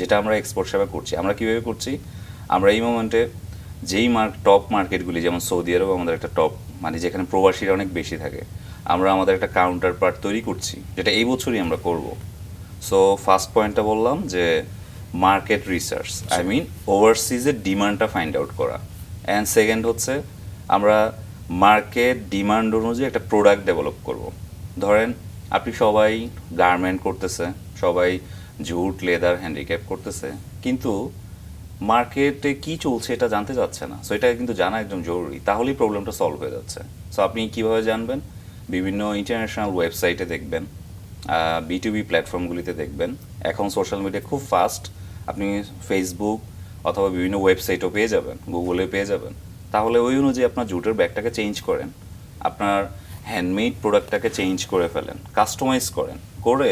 যেটা আমরা এক্সপোর্ট সেবা করছি। আমরা কীভাবে করছি? আমরা এই মোমেন্টে যেই মার্ক টপ মার্কেটগুলি যেমন সৌদি আরব আমাদের একটা টপ মানে যেখানে প্রবাসীরা অনেক বেশি থাকে, আমরা আমাদের একটা কাউন্টার পার্ট তৈরি করছি, যেটা এই বছরই আমরা করব। সো ফার্স্ট পয়েন্টটা বললাম যে মার্কেট রিসার্চ আই মিন ওভারসিজের ডিমান্ডটা ফাইন্ড আউট করা। অ্যান্ড সেকেন্ড হচ্ছে আমরা মার্কেট ডিমান্ড অনুযায়ী একটা প্রোডাক্ট ডেভেলপ করব। ধরেন, আপনি সবাই গার্মেন্ট করতেছে, সবাই জুট, লেদার হ্যান্ডিক্যাপ করতেছে। কিন্তু মার্কেটে কি চলছে এটা জানতে চাচ্ছে না। সো এটা কিন্তু জানা একদম জরুরি। তাহলেই প্রবলেমটা সলভ হয়ে যাচ্ছে। সো আপনি কীভাবে জানবেন? বিভিন্ন ইন্টারন্যাশনাল ওয়েবসাইটে দেখবেন বিটুবি প্ল্যাটফর্মগুলিতে দেখবেন। এখন সোশ্যাল মিডিয়া খুব ফাস্ট আপনি ফেসবুক অথবা বিভিন্ন ওয়েবসাইটও পেয়ে যাবেন গুগলে পেয়ে যাবেন। তাহলে ওই অনুযায়ী আপনার জুটের ব্যাগটাকে চেঞ্জ করেন। আপনার হ্যান্ডমেড প্রোডাক্টটাকে চেঞ্জ করে ফেলেন কাস্টমাইজ করেন। করে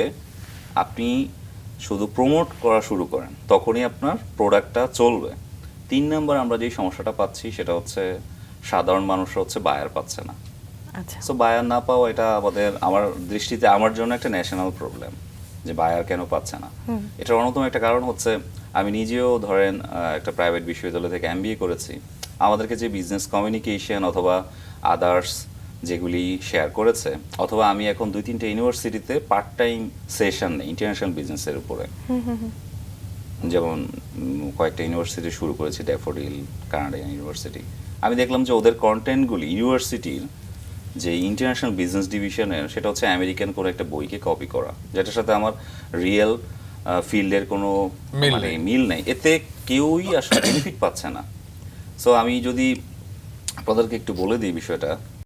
আপনি শুধু প্রমোট করা শুরু করেন তখনই আপনার প্রোডাক্টটা চলবে। তিন নাম্বার আমরা যেই সমস্যাটা পাচ্ছি সেটা হচ্ছে সাধারণ মানুষরা হচ্ছে বায়ার পাচ্ছে না। আচ্ছা। সো বায়ার না পাওয়া এটা আমাদের আমার দৃষ্টিতে আমার জন্য একটা ন্যাশনাল প্রবলেম যে বায়ার কেন পাচ্ছে না। এটার অন্যতম একটা কারণ হচ্ছে আমি নিজেও ধরেন একটা প্রাইভেট বিশ্ববিদ্যালয় থেকে এমবিএ করেছি। আমাদেরকে যে বিজনেস কমিউনিকেশন অথবা আদার্স যেগুলি শেয়ার করেছে অথবা আমি এখন দুই তিনটে ইউনিভার্সিটিতে পার্ট টাইম সেশন নেই ইন্টারন্যাশনাল বিজনেসের উপরে। যেমন কয়েকটা ইউনিভার্সিটি শুরু করেছি ড্যাফোডিল কানাডিয়ান ইউনিভার্সিটি আমি দেখলাম যে ওদের কন্টেন্টগুলি ইউনিভার্সিটির যে ইন্টারন্যাশনাল বিজনেস ডিভিশনের সেটা হচ্ছে আমেরিকান কোনো একটা বইকে কপি করা যেটার সাথে আমার রিয়েল ফিল্ডের কোনো মিল মানে নেই। মিল নেই। এতে কেউই আসলে বেনিফিট পাচ্ছে না। সো আমি যদি আপনাদেরকে একটু বলে দিই বিষয়টা